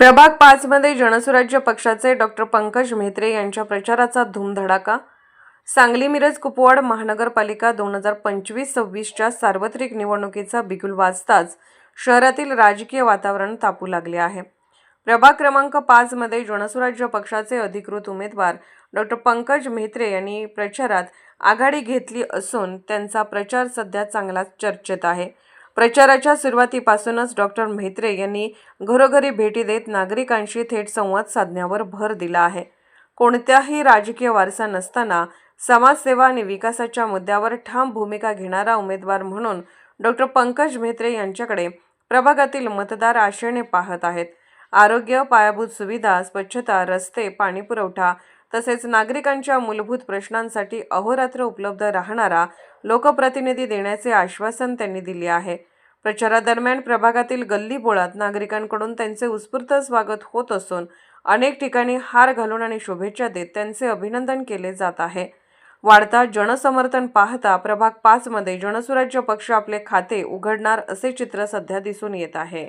प्रभाग पाचमध्ये जनसुराज्य पक्षाचे डॉक्टर पंकज म्हेत्रे यांच्या प्रचाराचा धूमधडाका सांगली मिरज कुपवाड महानगरपालिका दोन हजार पंचवीस सव्वीसच्या सार्वत्रिक निवडणुकीचा बिगुल वाजताच शहरातील राजकीय वातावरण तापू लागले आहे. प्रभाग क्रमांक पाचमध्ये जनसुराज्य पक्षाचे अधिकृत उमेदवार डॉक्टर पंकज म्हेत्रे यांनी प्रचारात आघाडी घेतली असून त्यांचा प्रचार सध्या चांगलाच चर्चेत आहे. प्रचाराच्या सुरुवातीपासूनच डॉक्टर म्हेत्रे यांनी घरोघरी भेटी देत नागरिकांशी थेट संवाद साधण्यावर भर दिला आहे. कोणत्याही राजकीय वारसा नसताना समाजसेवा आणि विकासाच्या मुद्द्यावर ठाम भूमिका घेणारा उमेदवार म्हणून डॉक्टर पंकज म्हेत्रे यांच्याकडे प्रभागातील मतदार आशेने पाहत आहेत. आरोग्य पायाभूत सुविधा स्वच्छता रस्ते पाणीपुरवठा तसेच नागरिकांच्या मूलभूत प्रश्नांसाठी अहोरात्र उपलब्ध राहणारा लोकप्रतिनिधी देण्याचे आश्वासन त्यांनी दिले आहे. प्रचारादरम्यान प्रभागातील गल्लीबोळात नागरिकांकडून त्यांचे उत्स्फूर्त स्वागत होत असून अनेक ठिकाणी हार घालून आणि शुभेच्छा देत त्यांचे अभिनंदन केले जात आहे. वाढता जनसमर्थन पाहता प्रभाग पाचमध्ये जनसुराज्य पक्ष आपले खाते उघडणार असे चित्र सध्या दिसून येत आहे.